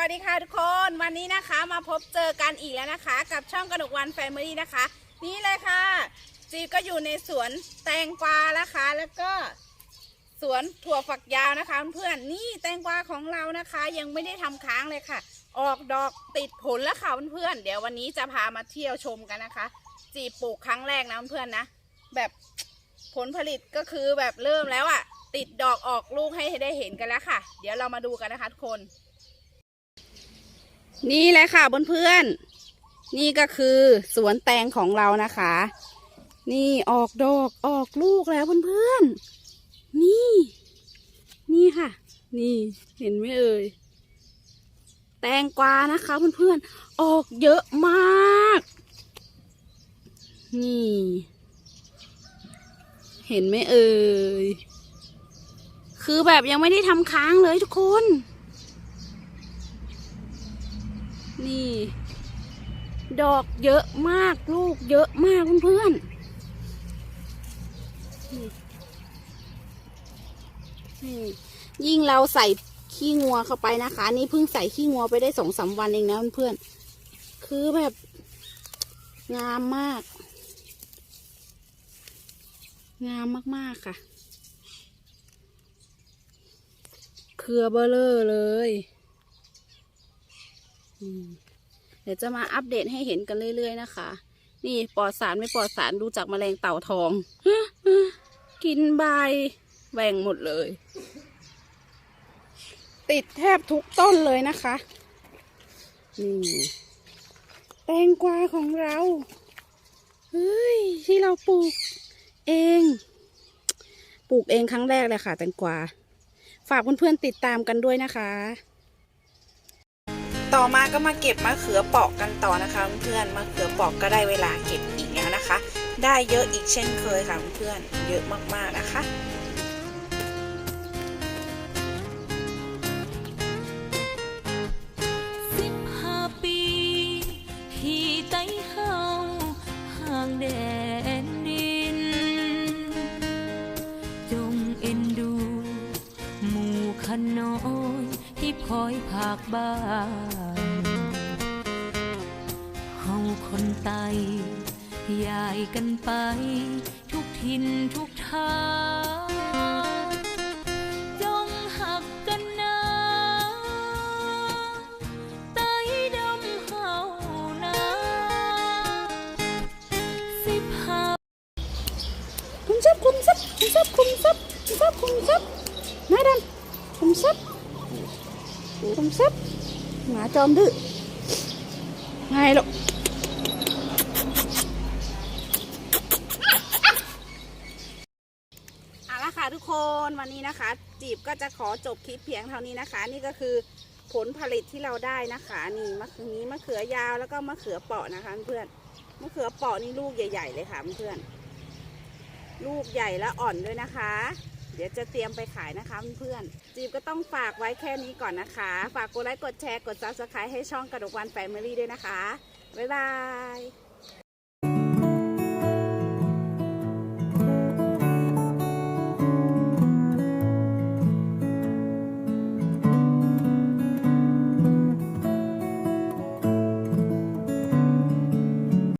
วัสดีค่ะทุกคนวันนี้นะคะมาพบเจอกันอีกแล้วนะคะ กับช่องกระดกวันแฟมิลี่นะคะ นี่เลยค่ะจีก็อยู่ในสวนแตงกวานะคะ แล้วก็สวนถั่วฝักยาวนะคะ เพื่อนๆนี่แตงกวาของเรานะคะ ยังไม่ได้ทำค้างเลยค่ะ ออกดอกติดผลแล้วค่ะเพื่อนๆเดี๋ยววันนี้จะพามาเที่ยวชมกันนะคะ จีปลูกครั้งแรกนะเพื่อนๆนะแบบผลผลิตก็คือแบบเริ่มแล้วอะ่ะ ติดดอกออกลูกให้ได้เห็นกันแล้วค่ะ เดี๋ยวเรามาดูกันนะคะทุกคน นี่แหละค่ะเพื่อนๆนี่ก็คือสวนแตงของเรานะคะ นี่ออกดอกออกลูกแล้วเพื่อนๆนี่ นี่ค่ะ นี่เห็นไหมเอ่ยแตงกวานะคะเพื่อนๆออกเยอะมาก นี่ เห็นไหมเอ่ยคือแบบยังไม่ได้ทำค้างเลยทุกคน นี่ ดอกเยอะมากลูกเยอะมากเพื่อนๆนี่นี่ยิ่งเราใส่ขี้งัวเข้าไปนะคะ นี่เพิ่งใส่ขี้งัวไปได้สองสามวันเองนะเพื่อนๆคือแบบงามมาก งามมากๆค่ะ เครือเบลเลอร์เลย เดี๋ยวจะมาอัปเดตให้เห็นกันเรื่อยๆนะคะ นี่ปลอดสารไม่ปลอดสารดูจากแมลงเต่าทอง กินใบแหว่งหมดเลย ติดแทบทุกต้นเลยนะคะ นี่แตงกวาของเราเฮ้ยที่เราปลูกเอง ปลูกเองครั้งแรกเลยค่ะแตงกวา ฝากเพื่อนๆติดตามกันด้วยนะคะ ต่อมาก็มาเก็บมะเขือเปอกกันต่อนะคะ เพื่อนมะเขือเปอกก็ได้เวลาเก็บอีกแล้วนะคะ ได้เยอะอีกเช่นเคยค่ะเพื่อนเยอะมากๆนะคะสิบห้าปีที่ไต้เฮาห่างแดนนจงเอ็นดูหมู่ขน้ อยที่คอยภาคบ้านเฮาคนไตยายกันไป ทุกทินทุกทางจงหักกันนะไต้ดำเฮานะสิบห้าคุมทรัพย์คุมทรัพย์คุมทรัพย์คุมทรัพย์คุมทรัพย์คุมทรัพย์นายดำคุมทรั พย์คุมทรัพย์หมาจอมดื้อไงลูกเอาละค่ะทุกคนวันนี้นะคะ จีบก็จะขอจบคลิปเพียงเท่านี้นะคะ นี่ก็คือผลผลิตที่เราได้นะคะนี่มะเขือนี้มะเขือยาวแล้วก็มะเขือเปาะนะคะเพื่อนมะเขือเปาะนี่ลูกใหญ่ ๆ เลยค่ะเพื่อนลูกใหญ่และอ่อนด้วยนะคะ เดี๋ยวจะเตรียมไปขายนะคะเพื่อนๆจีบก็ต้องฝากไว้แค่นี้ก่อนนะคะ ฝากกดไลค์กดแชร์กดซับสไครต์ให้ช่องกระดกวันแฟมิลี่ด้วยนะคะ บ๊ายบาย